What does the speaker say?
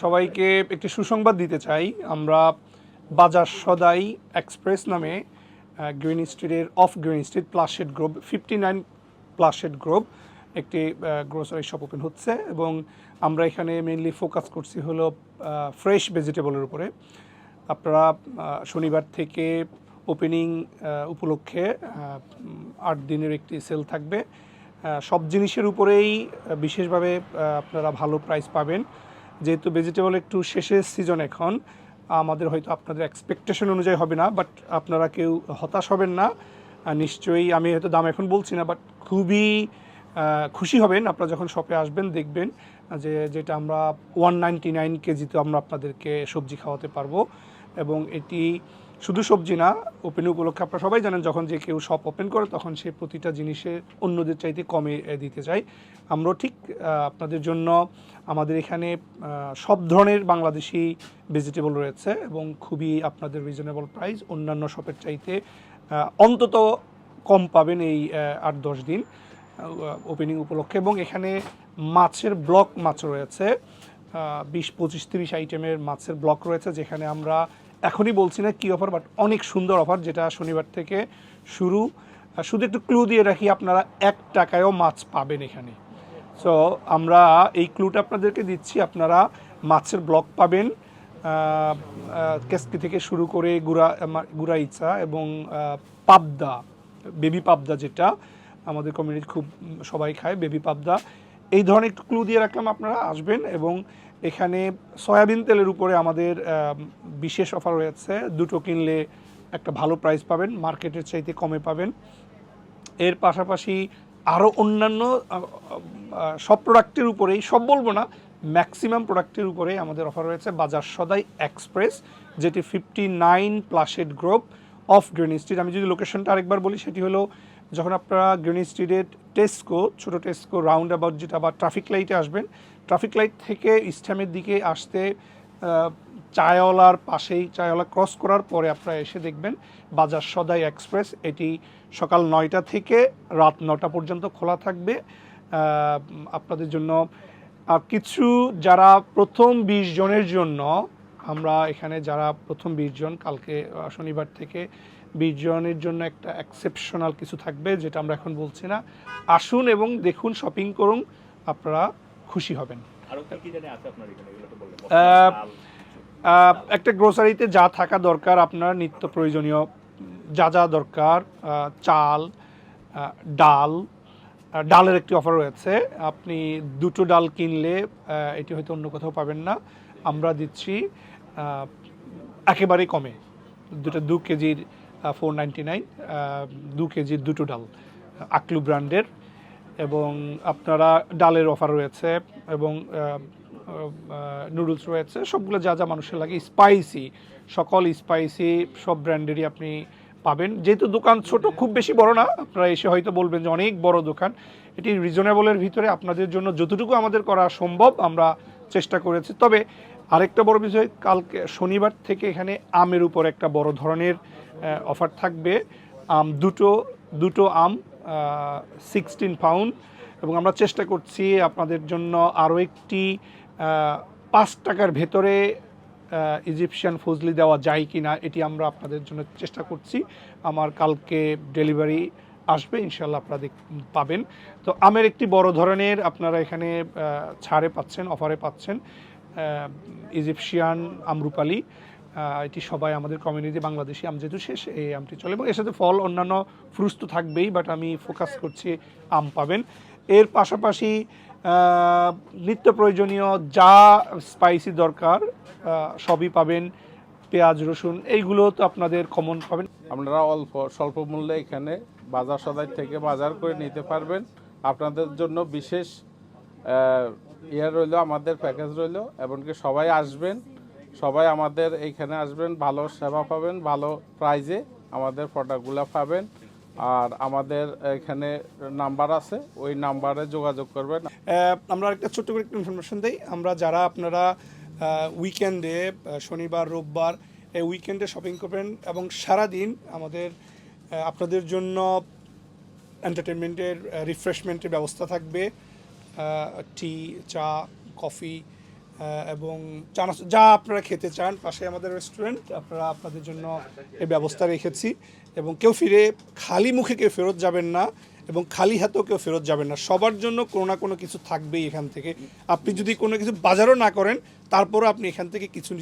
সবাইকে একটি সুসংবাদ দিতে চাই। আমরা বাজার সদাই এক্সপ্রেস নামে গ্রিন স্ট্রিটের অফ গ্রিন স্ট্রিট প্লাশেড গ্রুপ ফিফটি নাইন প্লাশেড গ্রুপ একটি গ্রোসারি শপ ওপেন হচ্ছে এবং আমরা এখানে মেনলি ফোকাস করছি হলো ফ্রেশ ভেজিটেবলের উপরে। আপনারা শনিবার থেকে ওপেনিং উপলক্ষে আট দিনের একটি সেল থাকবে। সব জিনিসের উপরেই বিশেষভাবে আপনারা ভালো প্রাইস পাবেন। যেহেতু ভেজিটেবল একটু শেষের সিজন এখন, আমাদের হয়তো আপনাদের এক্সপেকটেশন অনুযায়ী হবে না বাট আপনারা কেউ হতাশ হবেন না। নিশ্চয়ই আমি হয়তো দাম এখন বলছি না বাট খুবই খুশি হবেন আপনারা যখন শপে আসবেন, দেখবেন যে যেটা আমরা ওয়ান নাইনটি নাইন কেজিতে আমরা আপনাদেরকে সবজি খাওয়াতে পারব। এবং এটি শুধু সবজি না ওপেন উপলক্ষে আপনারা সবাই জানেন, যখন যে কেউ শপ ওপেন করে, তখন সে প্রতিটা জিনিসে অন্যদের চাইতে কমে দিতে চাই আমরা ঠিক আপনাদের জন্য আমাদের এখানে সব ধরনের বাংলাদেশি ভেজিটেবল রয়েছে এবং খুবই আপনাদের রিজনেবল প্রাইস অন্যান্য শপের চাইতে অন্তত কম পাবেন এই আট, দশ দিন ওপেনিং উপলক্ষে। এবং এখানে মাছের ব্লক মাছ রয়েছে বিশ, পঁচিশ, তিরিশ আইটেমের মাছের ব্লক রয়েছে, যেখানে আমরা এখনই বলছি না কী অফার বাট অনেক সুন্দর অফার যেটা শনিবার থেকে শুরু। শুধু একটু ক্লু দিয়ে রাখি, আপনারা এক টাকায়ও মাছ পাবেন এখানে। সো আমরা এই ক্লুটা আপনাদেরকে দিচ্ছি, আপনারা মাছের ব্লক পাবেন। কেসকি থেকে শুরু করে গুড়া আমা- ইচ্ছা এবং পাবদা, বেবি পাবদা যেটা আমাদের কমিউনিটি খুব, সবাই খায়, বেবি পাবদা। এই ধরনের একটু ক্লু দিয়ে রাখলাম, আপনারা আসবেন এবং এখানে সয়াবিন তেলের উপরে আমাদের বিশেষ অফার রয়েছে। দুটো কিনলে একটা ভালো প্রাইস পাবেন মার্কেটের চাইতে কমে পাবেন। এর পাশাপাশি আরও অন্যান্য সব প্রোডাক্টের উপরেই, সব বলব না ম্যাক্সিমাম প্রোডাক্টের উপরে আমাদের অফার রয়েছে বাজার সদাই এক্সপ্রেস যেটি fifty nine প্লাসেড group of green Street আমি যদি লোকেশনটা আরেকবার বলি, সেটি হলো যখন আপনারা গ্রিন স্ট্রিটের টেস্কো ছোটো টেস্কো রাউন্ড অ্যাবাউট যেটা বা ট্রাফিক লাইটে আসবেন ট্রাফিক লাইট থেকে ইস্টামের দিকে আসতে চায়ওয়ালার পাশেই চায়ওয়ালা ক্রস করার পরে আপনারা এসে দেখবেন বাজার সদাই এক্সপ্রেস এটি সকাল নয়টা থেকে রাত নটা পর্যন্ত খোলা থাকবে। আপনাদের জন্য, আর কিছু যারা প্রথম বিশ জনের জন্য, আমরা এখানে যারা প্রথম বিশ জন, কালকে শনিবার থেকে বিশ জনের জন্য একটা এক্সেপশনাল কিছু থাকবে যেটা আমরা এখন বলছি না। আসুন এবং দেখুন শপিং করুন আপনারা খুশি হবেন। একটা গ্রোসারিতে যা থাকা দরকার আপনার নিত্য প্রয়োজনীয় যা যা দরকার চাল ডাল ডালের একটি অফার রয়েছে। আপনি দুটো ডাল কিনলে এটি হয়তো অন্য কোথাও পাবেন না। আমরা দিচ্ছি একেবারেই কমে। দুটো দু কেজির ফোর নাইনটি নাইন দু কেজির দুটো ডাল, আকলু ব্র্যান্ডের, এবং আপনারা ডালের অফার রয়েছে, এবং নুডলস রয়েছে, সবগুলো যা যা মানুষের লাগে স্পাইসি সকল স্পাইসি সব ব্র্যান্ডেরই আপনি পাবেন। যেহেতু দোকান ছোট, খুব বেশি বড় না, আপনারা এসে হয়তো বলবেন যে অনেক বড় দোকান। এটি রিজনেবলের ভিতরে আপনাদের জন্য যতটুকু আমাদের করা সম্ভব, আমরা চেষ্টা করেছি। তবে আরেকটা বড় বিষয়, কালকে শনিবার থেকে এখানে আমের উপর একটা বড় ধরনের অফার থাকবে। আম দুটো দুটো আম সিক্সটিন পাউন্ড এবং আমরা চেষ্টা করছি আপনাদের জন্য আরও একটি পাঁচ টাকার ভেতরে ইজিপশিয়ান ফজলি দেওয়া যায় কি না এটি আমরা আপনাদের জন্য চেষ্টা করছি। আমার কালকে ডেলিভারি আসবে ইনশাল্লাহ আপনারা পাবেন। তো আমের একটি বড় ধরনের আপনারা এখানে ছাড়ে পাচ্ছেন, অফারে পাচ্ছেন ইজিপশিয়ান আমরুপালি। এটি সবাই আমাদের কমিউনিটি বাংলাদেশি, আম যেহেতু শেষ, এই আমটি চলে। এবং এর সাথে ফল, অন্যান্য ফ্রুটস তো থাকবেই বাট আমি ফোকাস করছি আম পাবেন। এর পাশাপাশি নিত্য প্রয়োজনীয় যা স্পাইসি দরকার সবই পাবেন পেঁয়াজ, রসুন, এইগুলো তো আপনাদের কমন পাবেন। আপনারা অল্প, স্বল্প মূল্যে এখানে বাজার সদাই থেকে বাজার করে নিতে পারবেন। আপনাদের জন্য বিশেষ ইয়ে রইল, আমাদের প্যাকেজ রইল, এমনকি সবাই আসবেন। সবাই আমাদের এইখানে আসবেন, ভালো সেবা পাবেন, ভালো প্রাইজে আমাদের প্রোডাক্টগুলো পাবেন। আর আমাদের এখানে নাম্বার আছে, ওই নাম্বারে যোগাযোগ করবেন। আমরা একটা ছোট্ট করে একটু ইনফরমেশন দিই। আমরা যারা আপনারা উইকেন্ডে শনিবার, রোববার এই উইকেন্ডে শপিং করবেন এবং সারাদিন আমাদের আপনাদের জন্য এন্টারটেনমেন্টের রিফ্রেশমেন্টের ব্যবস্থা থাকবে। টি চা কফি এবং যা আপনারা খেতে চান, পাশে আমাদের রেস্টুরেন্ট আপনারা আপনাদের জন্য এ ব্যবস্থা রেখেছি। এবং কেউ ফিরে খালি মুখে কেউ ফেরত যাবেন না এবং খালি হাতেও কেউ ফেরত যাবেন না। সবার জন্য কোনো না কোনো কিছু থাকবেই এখান থেকে। আপনি যদি কোনো কিছু বাজারও না করেন, তারপরও আপনি এখান থেকে কিছু